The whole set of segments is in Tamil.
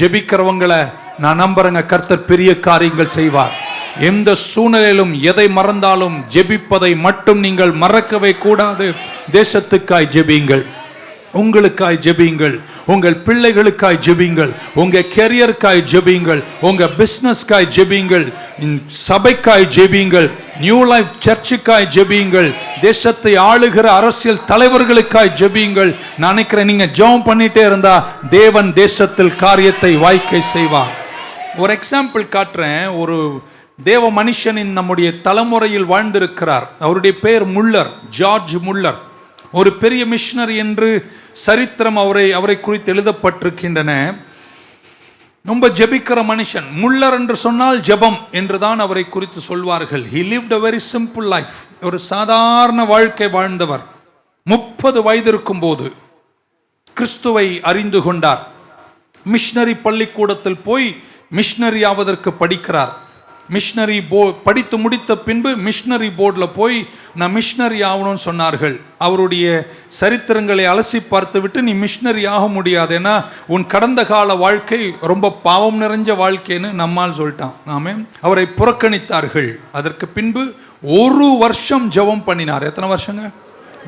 ஜெபிக்கிறவங்களை நான் நம்புறேங்க. கர்த்தர் பெரிய காரியங்கள் செய்வார். எந்த சூழ்நிலையிலும் எதை மறந்தாலும் ஜெபிப்பதை மட்டும் நீங்கள் மறக்கவே கூடாது. தேசத்துக்காய் ஜெபியுங்கள். உங்களுக்காய் ஜெபியுங்கள். உங்கள் பிள்ளைகளுக்காய் ஜெபியுங்கள். உங்க கெரியருக்காய் ஜெபியுங்கள். உங்க பிசினஸ்க்காய் ஜெபியுங்கள். சபைக்காய் ஜெபியுங்கள். நியூ லைஃப் சர்ச்சுக்காய் ஜெபியுங்கள். தேசத்தை ஆளுகிற அரசியல் தலைவர்களுக்காய் ஜெபியுங்கள். நான் நினைக்கிறேன் நீங்க ஜெபம் பண்ணிட்டே இருந்தா தேவன் தேசத்தில் காரியத்தை வாய்க்கை செய்வார். ஒரு எக்ஸாம்பிள் காட்டுறேன். ஒரு தேவ மனுஷனின் நம்முடைய தலைமுறையில் வாழ்ந்திருக்கிறார். அவருடைய பெயர் முல்லர் ஜார்ஜ் முல்லர். ஒரு பெரிய மிஷினர் என்று சரித்திரம் அவரை அவரை குறித்து எழுதப்பட்டிருக்கின்றன. ரொம்ப ஜெபிக்கிற மனுஷன். முள்ளர் என்று சொன்னால் ஜெபம் என்றுதான் அவரை குறித்து சொல்வார்கள். He lived a very simple life ஒரு சாதாரண வாழ்க்கை வாழ்ந்தவர். முப்பது வயது போது கிறிஸ்துவை அறிந்து கொண்டார். மிஷனரி பள்ளிக்கூடத்தில் போய் மிஷினரி ஆவதற்கு படிக்கிறார். மிஷனரி போ படித்து முடித்த பின்பு மிஷினரி போர்டில் போய் நான் மிஷினரி ஆகணும்னு சொன்னார்கள். அவருடைய சரித்திரங்களை அலசி பார்த்துவிட்டு நீ மிஷினரி ஆக முடியாது. ஏன்னா உன் கடந்த கால வாழ்க்கை ரொம்ப பாவம் நிறைஞ்ச வாழ்க்கைன்னு நம்மால் சொல்லிட்டான். ஆமே அவரை புறக்கணித்தார்கள். அதற்கு பின்பு ஒரு வருஷம் ஜெபம் பண்ணினார். எத்தனை வருஷங்க?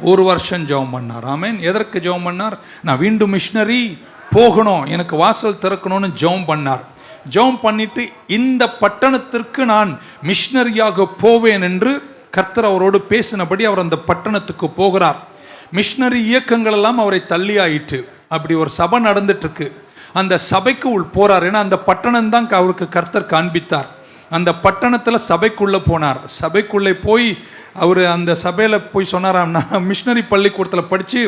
ஒரு வருஷம் ஜெபம் பண்ணார். ஆமேன். எதற்கு ஜெபம் பண்ணார்? நான் வீண்டும் மிஷினரி போகணும். எனக்கு வாசல் திறக்கணும்னு ஜெபம் பண்ணார். ஜெபம் பண்ணிட்டு இந்த பட்டணத்திற்கு நான் மிஷினரியாக போவேன் என்று கர்த்தர் அவரோடு பேசினபடி அவர் அந்த பட்டணத்துக்கு போகிறார். மிஷினரி இயக்கங்கள் எல்லாம் அவரை தள்ளி ஆயிட்டு அப்படி ஒரு சபை நடந்துட்டு இருக்கு அந்த சபைக்கு உள் போறார். ஏன்னா அந்த பட்டணம் தான் அவருக்கு கர்த்தர் காண்பித்தார். அந்த பட்டணத்தில் சபைக்குள்ளே போனார். சபைக்குள்ளே போய் அவர் அந்த சபையில் போய் சொன்னாராம் நான் மிஷினரி பள்ளிக்கூடத்தில் படித்து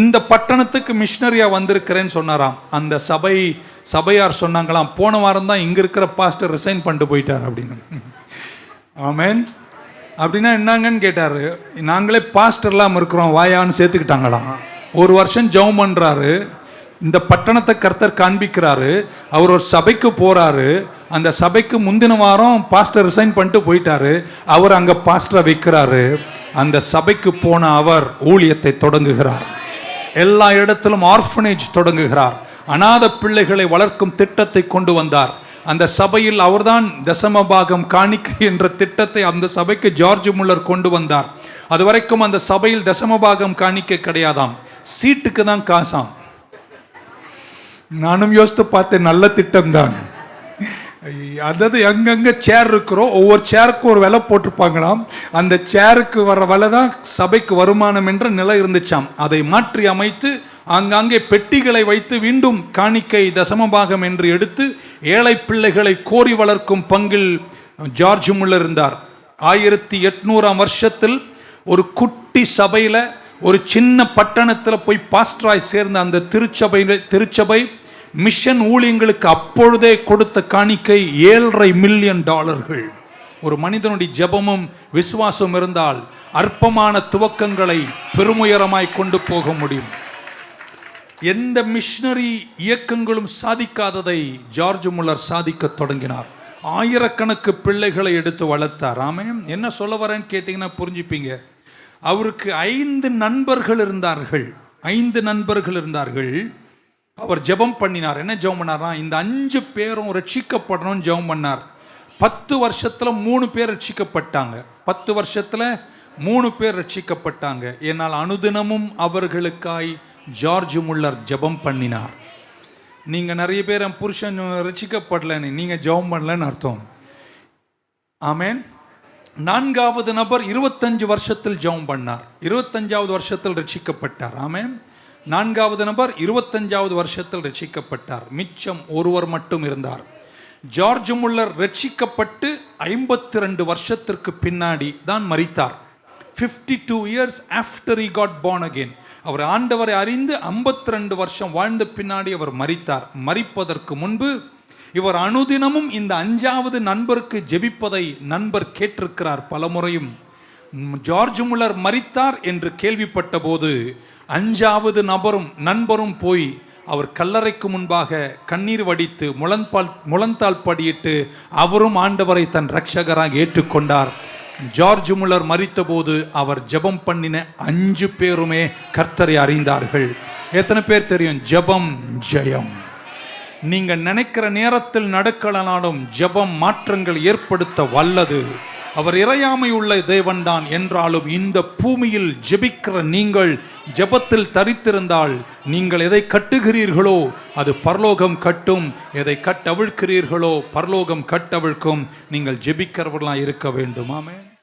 இந்த பட்டணத்துக்கு மிஷினரியாக வந்திருக்கிறேன்னு சொன்னாராம். அந்த சபை சபையார் சொன்னாங்களாம் போன வாரம் தான் இங்கே இருக்கிற பாஸ்டர் ரிசைன் பண்ணிட்டு போயிட்டார் அப்படின்னு. ஆமேன். அப்படின்னா என்னங்கன்னு கேட்டார். நாங்களே பாஸ்டர்லாம் இருக்கிறோம் வாயான்னு சேர்த்துக்கிட்டாங்களாம். ஒரு வருஷம் ஜெபம் பண்ணுறாரு இந்த பட்டணத்தை கர்த்தர் காண்பிக்கிறாரு. அவர் ஒரு சபைக்கு போறாரு. அந்த சபைக்கு முந்தின வாரம் பாஸ்டர் ரிசைன் பண்ணிட்டு போயிட்டாரு. அவர் அங்க பாஸ்டரை வைக்கிறாரு. அந்த சபைக்கு போன அவர் ஊழியத்தை தொடங்குகிறார். எல்லா இடத்திலும் ஆர்ஃபனேஜ் தொடங்குகிறார். அநாத பிள்ளைகளை வளர்க்கும் திட்டத்தை கொண்டு வந்தார். அந்த சபையில் அவர்தான் தசமபாகம் காணிக்கை என்ற திட்டத்தை அந்த சபைக்கு ஜார்ஜ் முல்லர் கொண்டு வந்தார். அது வரைக்கும் அந்த சபையில் தசமபாகம் காணிக்க கிடையாதாம். சீட்டுக்கு தான் காசாம். நானும் யோசித்து பார்த்தேன் நல்ல திட்டம் தான் அதாவது எங்கெங்க சேர் இருக்கிறோம் ஒவ்வொரு சேருக்கும் ஒரு விலை போட்டிருப்பாங்களாம். அந்த சேருக்கு வர விலை தான் சபைக்கு வருமானம் என்ற நிலை இருந்துச்சாம். அதை மாற்றி அமைத்து ஆங்காங்கே பெட்டிகளை வைத்து மீண்டும் காணிக்கை தசமபாகம் என்று எடுத்து ஏழை பிள்ளைகளை கோரி வளர்க்கும் பங்கில் ஜார்ஜ் முல்லர் இருந்தார். ஆயிரத்தி எட்நூறாம் வருஷத்தில் ஒரு குட்டி சபையில் ஒரு சின்ன பட்டணத்தில் போய் பாஸ்டராய் சேர்ந்த அந்த திருச்சபை திருச்சபை மிஷன் ஊழியங்களுக்கு அப்பொழுதே கொடுத்த காணிக்கை ஏழரை மில்லியன் டாலர்கள். ஒரு மனிதனுடைய ஜெபமும் விசுவாசம் இருந்தால் அற்பமான துவக்கங்களை பெருமுயரமாய் கொண்டு போக முடியும். எந்த மிஷினரி இயக்கங்களும் சாதிக்காததை ஜார்ஜ் முல்லர் சாதிக்க தொடங்கினார். ஆயிரக்கணக்கு பிள்ளைகளை எடுத்து வளர்த்தார். ஆமே என்ன சொல்ல வரேன்னு கேட்டிங்கன்னா புரிஞ்சுப்பீங்க. அவருக்கு ஐந்து நண்பர்கள் இருந்தார்கள். ஐந்து நண்பர்கள் இருந்தார்கள். அவர் ஜெபம் பண்ணினார். என்ன ஜெபம் பண்ணாரா இந்த அஞ்சு பேரும் ரட்சிக்கப்படணும்னு ஜெபம் பண்ணார். பத்து வருஷத்தில் மூணு பேர் ரட்சிக்கப்பட்டாங்க. பத்து வருஷத்தில் மூணு பேர் ரட்சிக்கப்பட்டாங்க. என்னால் அனுதினமும் அவர்களுக்காய் ஜார்ஜ் முல்லர் ஜெபம் பண்ணினார். நீங்க நிறைய பேர் என் புருஷன் ரசிக்கப்படலன்னு நீங்க ஜெபம் பண்ணலன்னு அர்த்தம். ஆமேன். நான்காவது நபர் இருபத்தஞ்சு வருஷத்தில் ஜெபம் பண்ணார். இருபத்தஞ்சாவது வருஷத்தில் ரட்சிக்கப்பட்டார் ஆமேன். நான்காவது நபர் இருபத்தஞ்சாவது வருஷத்தில் ரட்சிக்கப்பட்டார் மிச்சம் ஒருவர் மட்டும் இருந்தார். ஜார்ஜ் முல்லர் ரட்சிக்கப்பட்டு ஐம்பத்தி ரெண்டு வருஷத்திற்கு பின்னாடி தான் மறித்தார் fifty two years after he got born again அவர் ஆண்டவரை அறிந்து 52 ரெண்டு வருஷம் வாழ்ந்த பின்னாடி அவர் மறித்தார் மறிப்பதற்கு முன்பு இவர் அனுதினமும் இந்த அஞ்சாவது நண்பருக்கு ஜெபிப்பதை நண்பர் கேட்டிருக்கிறார் பலமுறையும். ஜார்ஜ் முலர் மறித்தார் என்று கேள்விப்பட்ட போது அஞ்சாவது நபரும் நண்பரும் போய் அவர் கல்லறைக்கு முன்பாக கண்ணீர் வடித்து முழந்தால் முழந்தால் படியிட்டு அவரும் ஆண்டவரை தன் ரட்சகராக ஏற்றுக்கொண்டார். ஜார்ஜ் முல்லர் மறித்தபோது அவர் ஜெபம் பண்ணின அஞ்சு பேருமே கர்த்தரை அறிந்தார்கள். எத்தனை பேர் தெரியும்? ஜெபம் ஜெயம். நீங்க நினைக்கிற நேரத்தில் நடக்கலனாலும் ஜெபம் மாற்றங்கள் ஏற்படுத்த வல்லது. அவர் இறையாமை உள்ள தேவன்தான் என்றாலும் இந்த பூமியில் ஜெபிக்கிற நீங்கள் ஜெபத்தில் தரித்திருந்தால் நீங்கள் எதை கட்டுகிறீர்களோ அது பரலோகம் கட்டும். எதை கட்டவிழ்க்கிறீர்களோ பரலோகம் கட்டவிழ்க்கும். நீங்கள் ஜெபிக்கிறவர்களாக இருக்க வேண்டுமாமே